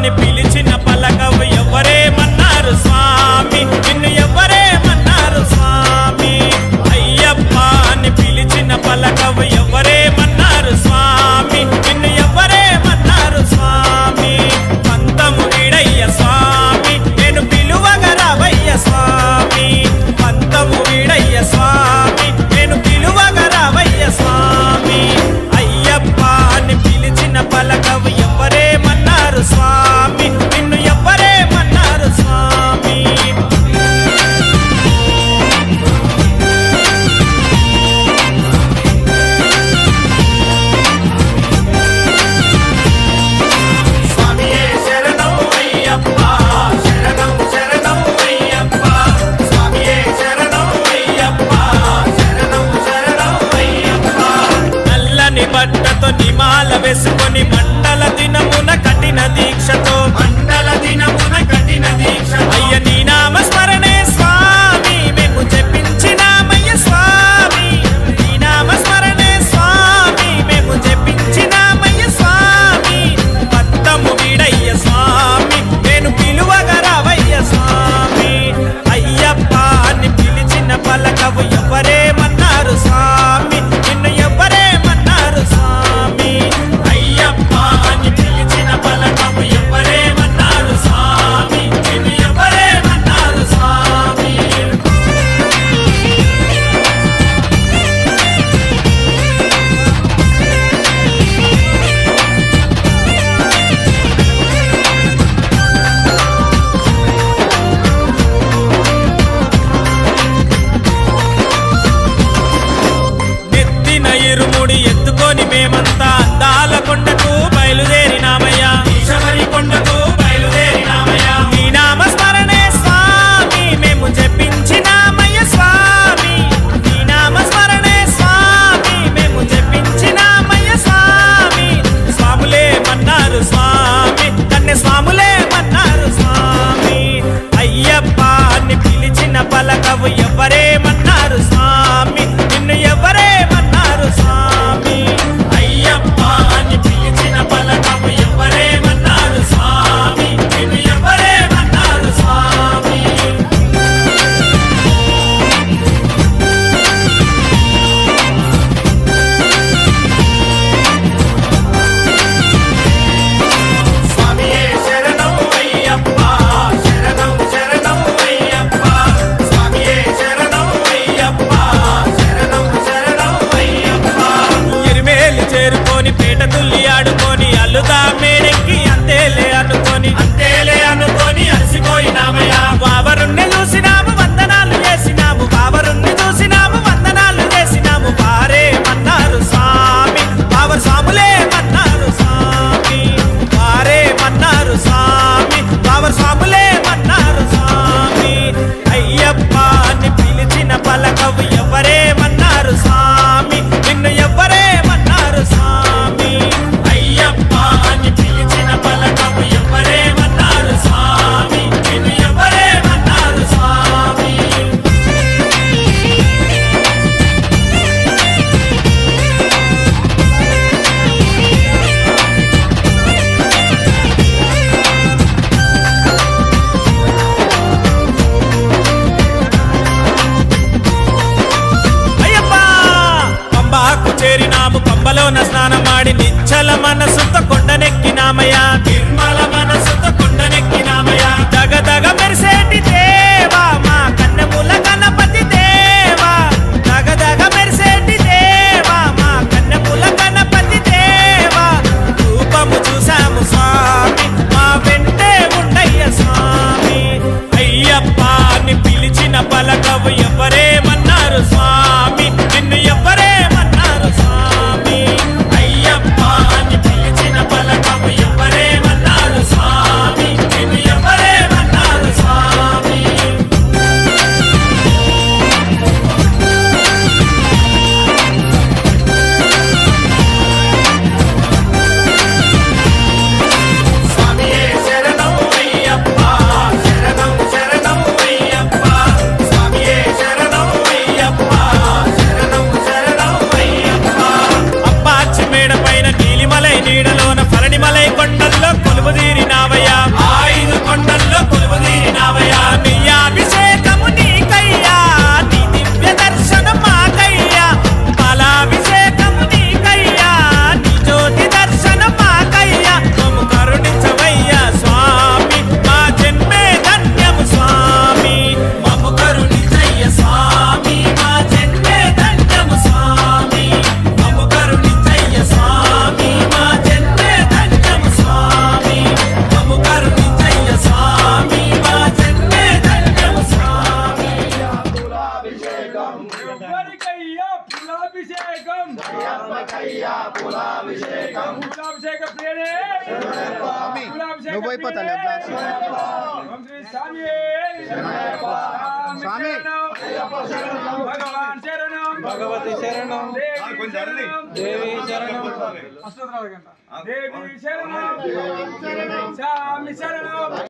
पान पीली ਤੋਂ ਨੀਮਾ ਲਵੇ గంపలోన స్నానం మాడి నిచ్చల మనసుత కొండనెక్కినామయా తిరుమల మనసుత కొండనెక్కినామయా దగ దగ మెరిసేటి దేవా మా కన్నెముల గణపతి దేవా. దగ దగ మెరిసేటి దేవా మా కన్నెముల గణపతి దేవా. రూపము చూసాము స్వామి ప్రియనే స్వామి, కులాభిషేక నువ్వు అయిపోతాలే, ప్రియనే. ఓం శ్రీ స్వామి. స్వామి. శరణం. భగవాన్ శరణం. భగవతి శరణం. దేవి శరణం. స్వామి శరణం.